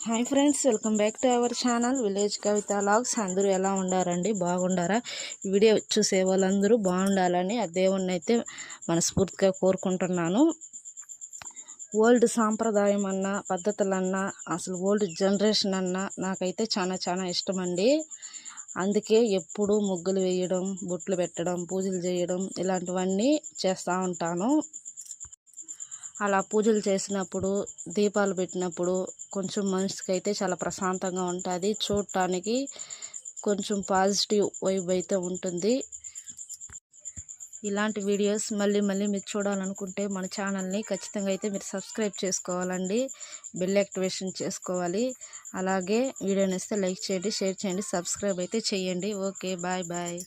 Hi friends welcome back to our channel. Village Kavitha vlogs. అందరూ ఎలా ఉండారండి? బాగుండారా? ఈ video చూసే వాళ్ళందరూ బాగుండాలని ఆ దేవుణ్ణి అయితే మనస్ఫూర్తిగా కోరుకుంటున్నాను. ఓల్డ్ సాంప్రదాయం అన్నా పద్ధతులన్నా అసలు ఓల్డ్ జనరేషన్ అన్నా నాకైతే చాలా చాలా ఇష్టం అండి అందుకే ఎప్పుడు ముగ్గులు వేయడం బొట్లు పెట్టడం పూజలు చేయడం ఇలాంటివన్నీ చేస్తూ ఉంటాను. అలా పూజలు చేసినప్పుడు దీపాలు పెట్టినప్పుడు కొంచెం మనసుకి అయితే చాలా ప్రశాంతంగా ఉంటుంది. చూడటానికి కొంచెం పాజిటివ్ వైబ్ అయితే ఉంటుంది. ఇలాంటి వీడియోస్ మళ్ళీ మళ్ళీ మీరు చూడాలనుకుంటే మన ఛానల్ని ఖచ్చితంగా అయితే మీరు సబ్స్క్రైబ్ చేసుకోవాలండి. బెల్ యాక్టివేషన్ చేసుకోవాలి. అలాగే వీడియోని ఇస్తే లైక్ చేయండి షేర్ చేయండి సబ్స్క్రైబ్ అయితే చేయండి. Okay bye bye.